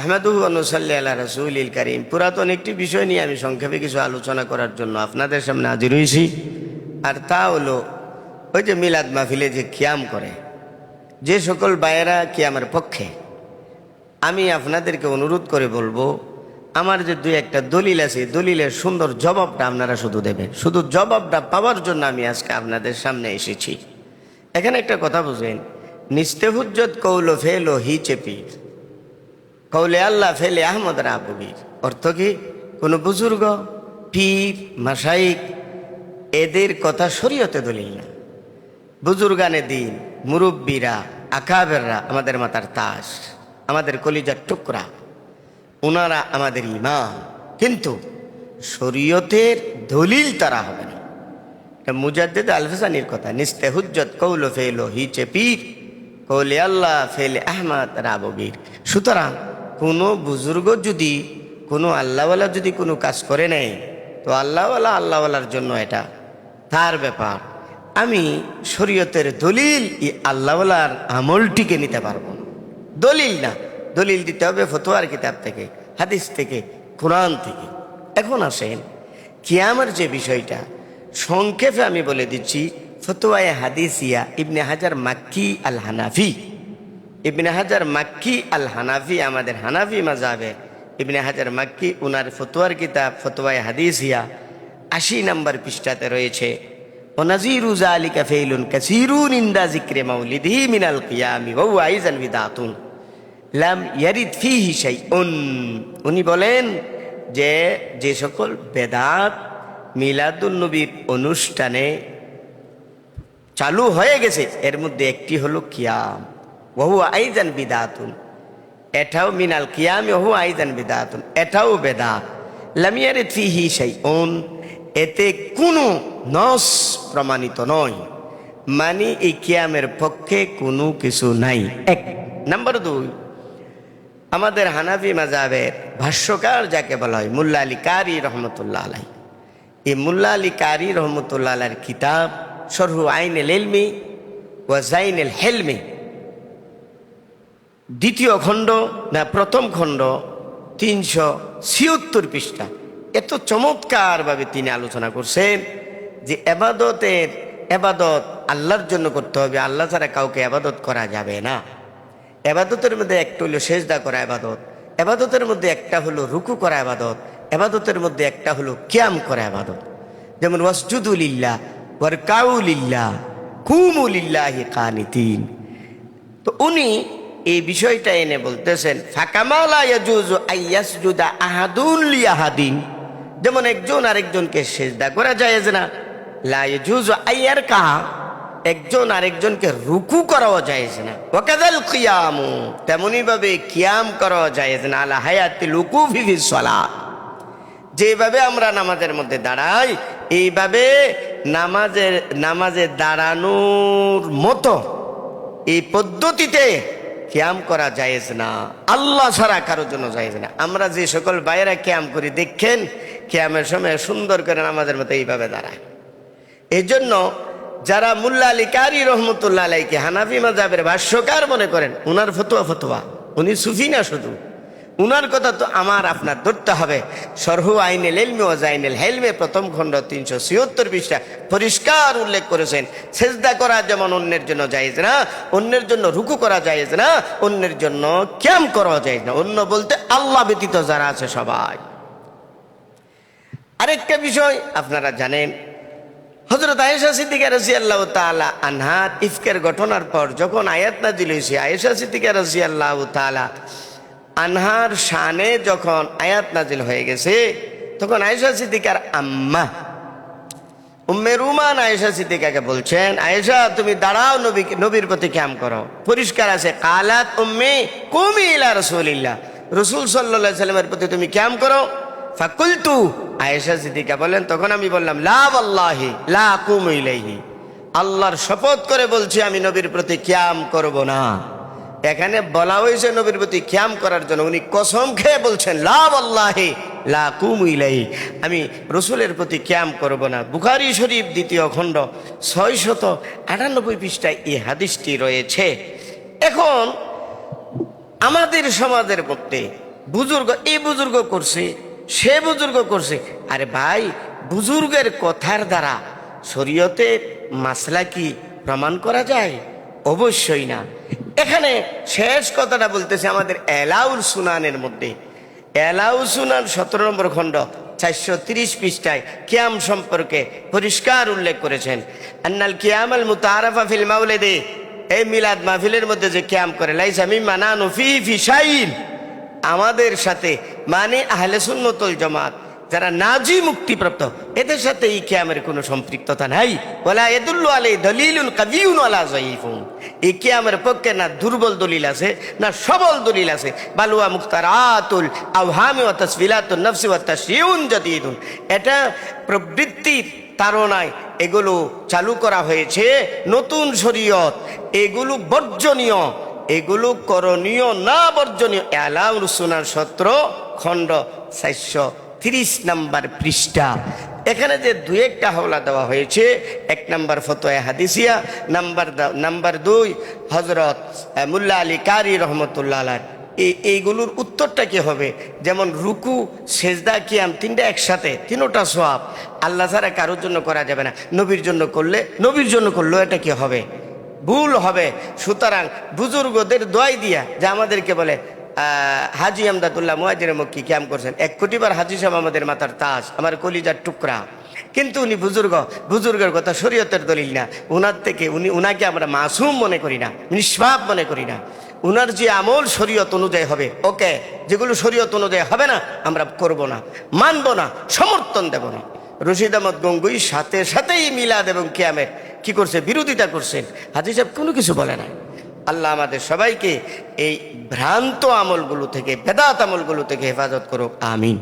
আহমেদুহু অনুসাল্লি আল্লাহ রসুল করিম। পুরাতন একটি বিষয় নিয়ে আমি সংক্ষেপে কিছু আলোচনা করার জন্য আপনাদের সামনে হাজির হয়েছি। আর তা হলো, ওই যে মিলাদ মাহফিলে যে কিয়াম করে, যে সকল বায়েরা কিয়ামের পক্ষে, আমি আপনাদেরকে অনুরোধ করে বলব, আমার যে দুই একটা দলিল আছে দলিলের সুন্দর জবাবটা আপনারা শুধু দেবেন। শুধু জবাবটা পাওয়ার জন্য আমি আজকে আপনাদের সামনে এসেছি। এখানে একটা কথা বুঝেন নিস্তেহুজ্জত কৌল ফেলো হি চেপির কৌলে আল্লাহ ফেলে আহমদ রাবুগির অর্থ কি? কোনো বুজুর্গ, পীর মাসাইক এদের কথা শরীয়তে দলিল না। বুজুর্গানে দিন, মুরব্বীরা, আকাবেররা আমাদের মাতার তাস, আমাদের কলিজার টুকরা। ওনারা আমাদের ইমাম। কিন্তু শরীয়তের দলিল তারা হবে না। মুজাদ্দেদ আলফসানির কথা, নিস্তে হুজ্জত কৌল ফেলো, হিচে পীর, কৌলে আল্লাহ ফেলে আহমদ রাবগীর সুতরাং কোনো বুজুর্গ যদি, কোনো আল্লাহওয়ালা যদি কোনো কাজ করে নেয়, তো আল্লাহওয়ালা আল্লাহওয়ালার জন্য এটা তার ব্যাপার। আমি শরীয়তের দলিল এই আল্লাহওয়ালার আমলটিকে নিতে পারব না। দলিল না, দলিল দিতে হবে ফতোয়ার কিতাব থেকে, হাদিস থেকে, কোরআন থেকে। এখন আসেন কিয়ামের যে বিষয়টা, সংক্ষেপে আমি বলে দিচ্ছি, ফতোয়ায় হাদিসিয়া ইবনে হাজার মাক্কি আল হানাফি ইবনে হাজার মাক্কি আল হানাফি আমাদের হানাফি মাজাবে ইবনে হাজার মাক্কি উনার ফতুয়ার কিতাব, ফতোয়ায় হাদিস হিয়া আশি নম্বর পৃষ্ঠাতে রয়েছে। ওনাজিরুজা আলী কাফেইলুন কাসিরুন ইন্দা জিক্রে মাউলিদি মিনাল কিয়ামি ওয়াউ আইজান বিদাতুন। লাম ইয়ারিদ ভি হিসাই উন উনি বলেন যে যে সকল বেদাত মিলাদুলনবীর অনুষ্ঠানে চালু হয়ে গেছে, এর মধ্যে একটি হলো কিয়াম। বহু আইজান বিদাতুন এটাও মিনাল কিয়াম বহু আইজান বিদাতুন এটাও বেদাত লামিয়ারিদ ফিহি শাইউন এতে কোনো নস প্রমাণিত নয়। মানে এই কিয়ামের পক্ষে কোনো কিছু নাই। এক। নাম্বার দুই। আমাদের হানাফি মাজাবের ভাষ্যকার যাকে বলা হয় মুল্লা আলী কারি রহমতুল্লাহ আলাই এই মুল্লা আলী কারি রহমতুল্লাহ আলার কিতাব সরহু আইন এল এলমি ও জাইন এল হেলমি দ্বিতীয় খণ্ড, না, প্রথম খণ্ড, তিনশো ছিয়ত্তর পৃষ্ঠা। এত চমৎকারভাবে তিনি আলোচনা করছেন যে এবাদতের, এবাদত আল্লাহর জন্য করতে হবে। আল্লাহ ছাড়া কাউকে এবাদত করা যাবে না। এবাদতের মধ্যে একটা হলো সেজদা করা এবাদত। এবাদতের মধ্যে একটা হলো রুকু করা এবাদত। এবাদতের মধ্যে একটা হলো ক্যাম করা এবাদত। যেমন ওয়াসজুদুলিল্লাহ ওয়ার কাউলিল্লাহ কুমুলিল্লাহি কানিতিন। তো উনি এই বিষয়টা এনে বলতেছেন যেমন একজন আরেকজনকে সেজদা করা যায় না। লা ইয়াজুজু আইয়ার কাহা একজন আরেকজনকে রুকু করাও যায় না। ওয়াকাদাল কিয়ামু। তেমনি ভাবে কিয়াম করাও যায় না। আলা হায়াতি লুকু ফিফি সালাত। যেভাবে আমরা নামাজের মধ্যে দাঁড়াই, এইভাবে নামাজের, নামাজে দাঁড়ানোর মতো এই পদ্ধতিতে ক্যাম করা যায়জ না। আল্লাহ ছাড়া কারোর জন্য যায়জ না। আমরা যে সকল বাইরা ক্যাম করি, দেখেন, ক্যামের সময় সুন্দর করেন আমাদের মতো এইভাবে দাঁড়ায়। এই জন্য যারা মুল্লা আলী কারি রহমতুল্লাহ আলাইকে হানাফি মাজাবের ভাষ্যকার মনে করেন, উনার ফতুয়া ফতুয়া। উনি সুফি না শুধু। উনার কথা তো আমার আপনার ধরতে হবে। সরহু আইনেল, এলমে ও জাইনেল, হেলমে প্রথম খণ্ড তিনশো ছিয়ত্তর পৃষ্ঠা পরিষ্কার উল্লেখ করেছেন। সেজদা করা যেমন অন্যের জন্য যাইজ না, অন্যের জন্য রুকু করা যাইজ না, অন্যের জন্য ক্যাম করা যায় না। অন্য বলতে আল্লাহ ব্যতীত যারা আছে সবাই। আরেকটা বিষয় আপনারা জানেন হজরত আয়েশা সিদ্দিকা রাজি আল্লাহ তালা আনহার ইফকের ঘটনার পর যখন আয়াত নাজিল আয়েশা সিদ্দিকা রাজি আল্লাহ তালা আনহার শানে যখন আয়াত নাজিল হয়ে গেছে, তখন আয়েশা সিদ্দিকার আম্মা, উম্মে রুমান আয়েশা সিদ্দিকাকে বলছেন, আয়েশা, তুমি দাঁড়াও, নবী, নবীর প্রতি ক্যাম করো। পরিষ্কার আছে, কালাত উম্মে কুমি ইলা রসুলিল্লাহ। রসুল সাল্লাহ সাল্লামের প্রতি তুমি ক্যাম করো। ফাকুলতু, আয়েশা সিদ্দিকা বলেন তখন আমি বললাম, লা আল্লাহি লা কুম ইলাইহি। আল্লাহর শপথ করে বলছি, আমি নবীর প্রতি ক্যাম করব না। এখানে বলা হয়েছে নবীর প্রতি ক্যাম করার জন্য। উনি কসম খেয়ে বলছেন লাভ আল্লাহে লা কুম ইলাইহি। আমি রসুলের প্রতি ক্যাম করব না। বুখারি শরীফ দ্বিতীয় খণ্ড, ছয়শত আটানব্বই পৃষ্ঠায় এই হাদিসটি রয়েছে। এখন আমাদের সমাজের মধ্যে বুজুর্গ এই বুজুর্গ করছে, সে বুজুর্গ করছে। আরে ভাই, বুজুর্গের কথার দ্বারা শরীয়তে মাসলা কি প্রমাণ করা যায়? অবশ্যই না। এখানে শেষ কথাটা বলতেছে আমাদের এলাউল সুনানের মধ্যে। এলাউ সুনান সতেরো নম্বর খণ্ড, চারশো তিরিশ পৃষ্ঠায় কিয়াম সম্পর্কে পরিষ্কার উল্লেখ করেছেন। আন্নাল কিয়াম আল মুতারাফা ফিল মাউলেদে, এই মিলাদ মাহফিলের মধ্যে যে ক্যাম্প করে, লাইসা মিম্মা নানু ফি ফি শাইন আমাদের সাথে মানে আহলে সুন্নতুল জামাত যারা নাজি মুক্তিপ্রাপ্ত, এদের সাথে এই ক্যামের কোনো সম্পৃক্ততা নাই। বলা এদুল্লু আলাই দলিলুন কাবিউন আলা জাইফুন এই ক্যামের পক্ষে না দুর্বল দলিল আছে, না সবল দলিল আছে। বালুয়া মুক্তারাতুল আওহামি ওয়া তাসবিলাতুন নফসি ওয়া তাশরিউন জাদিদুন। এটা প্রবৃত্তির তারনায় এগুলো চালু করা হয়েছে নতুন শরীয়ত। এগুলো বর্জনীয়। এগুলো করণীয়, না বর্জনীয়। অ্যালাউল সুনার সত্র খণ্ড চারশো তিরিশ নাম্বার পৃষ্ঠা। এখানে যে দু একটা হাওলা দেওয়া হয়েছে, এক নম্বর ফতোয়া হাদিসিয়া, নাম্বার নাম্বার দুই হজরত মুল্লা আলী কারি রহমতুল্লাহ আলার এই, এইগুলোর উত্তরটা কি হবে? যেমন রুকু, সেজদা, কিয়াম তিনটা একসাথে, তিনোটা সোয়াব আল্লাহ ছাড়া কারোর জন্য করা যাবে না। নবীর জন্য করলে, নবীর জন্য করলেও এটা কি হবে? ভুল হবে। সুতরাং বুজুর্গদের দোয়াই দিয়া, যে আমাদেরকে বলে হাজি আমদাদুল্লাহ মুয়াজির মক্কি ক্যাম করছেন? এক কোটিবার হাজি সাহেব আমাদের মাথার তাজ, আমার কলিজার টুকরা। কিন্তু উনি বুজুর্গ, বুজুর্গের কথা শরীয়তের দলিল না। উনার থেকে উনি উনাকে আমরা মাসুম মনে করি না, নিষ্পাপ মনে করি না। উনার যে আমল শরীয়ত অনুযায়ী হবে, ওকে, যেগুলো শরীয়ত অনুযায়ী হবে না, আমরা করব না, মানব না, সমর্থন দেব না। রশিদ আহমদ গঙ্গুই সাথে সাথেই মিলাদ এবং কিয়ামের কি করছে? বিরোধিতা করছেন। হাজি সাহেব কোনো কিছু বলে না আল্লাহ আমাদের সবাইকে এই ভ্রান্ত আমলগুলো থেকে বেদাত আমলগুলো থেকে হেফাজত করুক আমিন।